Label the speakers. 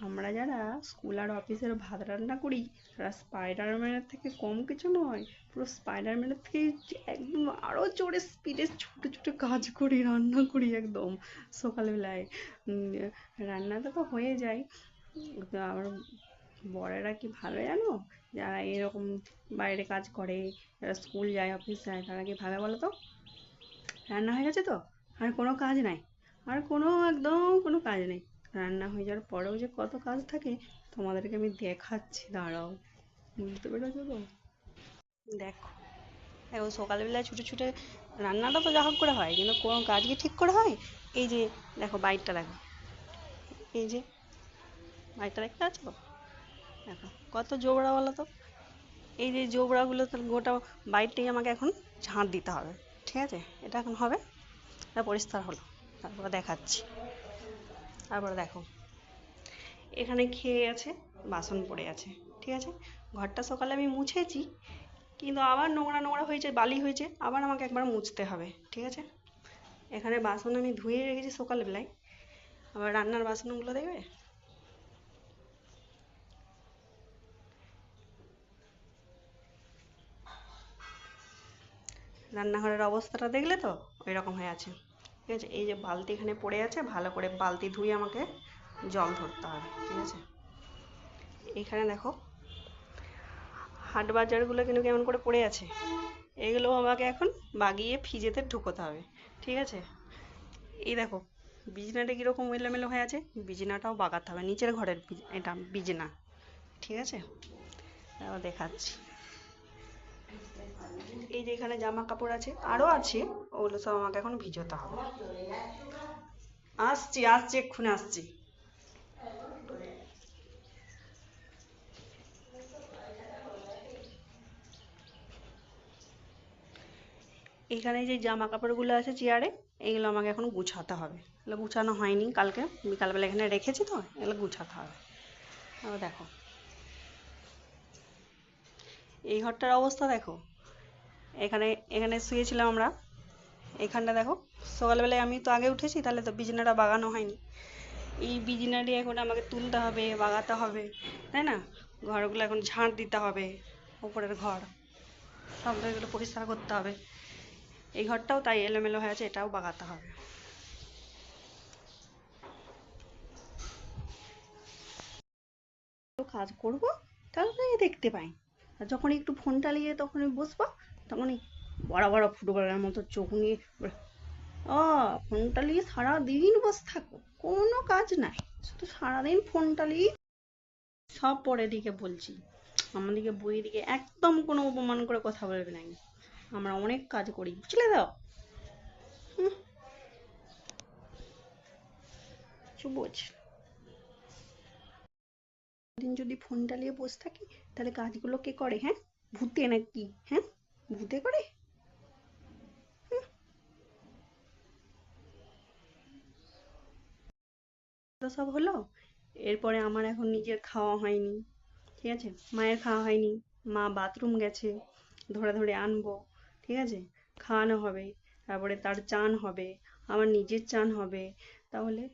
Speaker 1: আমরা যারা স্কুল আর অফিসের ভাত রান্না করি, তারা স্পাইডারম্যানের থেকে কম কিছু নয়, পুরো স্পাইডারম্যানের থেকে একদম আরও জোরে স্পিডে ছুটে ছুটে কাজ করি, রান্না করি একদম সকালবেলায়। রান্নাটা তো হয়ে যায়। তো আবার বরেরা কি ভালো জানো? যারা এরকম বাইরে কাজ করে, যারা স্কুল যায় অফিস যায়, তারা কি ভাবে বলো তো? রান্না হয়ে গেছে তো? আর কোনো কাজ নাই। আর কোনো একদম কোনো কাজ নেই। রান্না হয়ে যাওয়ার পরেও যে কত কাজ থাকে, তোমাদেরকে আমি দেখাচ্ছি, দাঁড়াও। বুঝতে পেরেছ তো? দেখো। দেখো, সকালবেলায় ছুটে ছুটে রান্নাটা তো যা হোক করে হয়, কিন্তু কোনো কাজ কি ঠিক করে হয়? এই যে, দেখো বাইকটা দেখো। এই যে বাইকটা দেখতে পাচ্ছ? দেখো, কত জোবরা বলো তো। এই যে জোবরাগুলো তো গোটা বাইকটাই আমাকে এখন ঝাঁট দিতে হবে। ঠিক আছে? এটা এখন হবে। এটা পরিষ্কার হলো। তারপরে দেখাচ্ছি। তারপরে দেখো। এখানে খেয়ে আছে, বাসন পড়ে আছে, ঠিক আছে? ঘরটা সকালে আমি মুছেছি, কিন্তু আবার নোংরা নোংরা হয়েছে, বালি হয়েছে, আবার আমাকে একবার মুছতে হবে, ঠিক আছে? এখানে বাসন আমি ধুয়ে রেখেছি সকালবেলায়। আবার রান্নার বাসনগুলো দেখবে? রান্নাঘরের অবস্থাটা দেখলে তো ওই রকম হয়ে আছে। ঠিক আছে? এই যে বালতি এখানে পড়ে আছে, ভালো করে বালতি ধুয়ে আমাকে জল ধরতে হবে, ঠিক আছে? এখানে দেখো, হাট বাজারগুলো কিন্তু কেমন করে পড়ে আছে? এগুলো আমাকে এখন বাগিয়ে ফ্রিজেতে ঢুকোতে হবে, ঠিক আছে? এই দেখো, বিছনাটা কীরকম এলোমেলো হয়ে আছে? বিছনাটাও বাগাতে হবে, নিচের ঘরের এটা বিছনা, ঠিক আছে? দেখাচ্ছি। এই যে এখানে জামা কাপড় আছে, আরও আছে, ওগুলো সব আমাকে এখন ভিজোতে হবে। আসছি আসছি, এক্ষুনি আসছি। এখানে যে জামা কাপড়গুলো আছে চেয়ারে এইগুলো আমাকে এখন গুছাতে হবে। এগুলো গুছানো হয়নি কালকে, বিকালবেলা এখানে রেখেছি তো, এগুলো গুছাতে হবে। দেখো। এই ঘরটার অবস্থা দেখো। এখানে এখানে শুয়েছিলাম আমরা। এখানটা দেখো, সকালবেলায় আমি তো আগে উঠেছি, তাহলে তো বিছানাটা বাগানো হয়নি। এই বিছানাটি এখন আমাকে তুলতে হবে, বাগাতে হবে, তাই না? ঘরগুলো এখন ঝাঁট দিতে হবে উপরের ঘর। সব এগুলো পরিষ্কার করতে হবে। এই ঘরটাও তাই এলোমেলো হয়ে আছে, এটাও বাগাতে হবে। কাজ করব, তাহলে দেখতে পাই। আর যখন একটু ফোনটা নিয়ে তখন বসবো তখনই বড় বড় ফুটবলের মতো চোখ নিয়ে ও ফোনটা নিয়ে সারাদিন বসে থাকো, কোনো কাজ নাই। শুধু সারাদিন ফোনটা নিয়ে সব পরের দিকে বলছি। আমাদেরকে বইয়ের দিকে একদম কোনো অপমান করে কথা বলবে না। আমরা অনেক কাজ করি, বুঝলে কিছু বোঝ দিন যদি ফোনটা নিয়ে বসে থাকি, তাহলে কাজগুলো কে করে হ্যাঁ? ভূতে নাকি হ্যাঁ? ভূতে করে? সব হলো? এরপরে আমার এখন নিজের খাওয়া হয়নি, ঠিক আছে? মায়ের খাওয়া হয়নি, মা বাথরুম গেছে, ধরে ধরে আনব, ঠিক আছে? খাওয়ানো হবে, তারপরে তার চান হবে, আমার নিজের চান হবে, তাহলে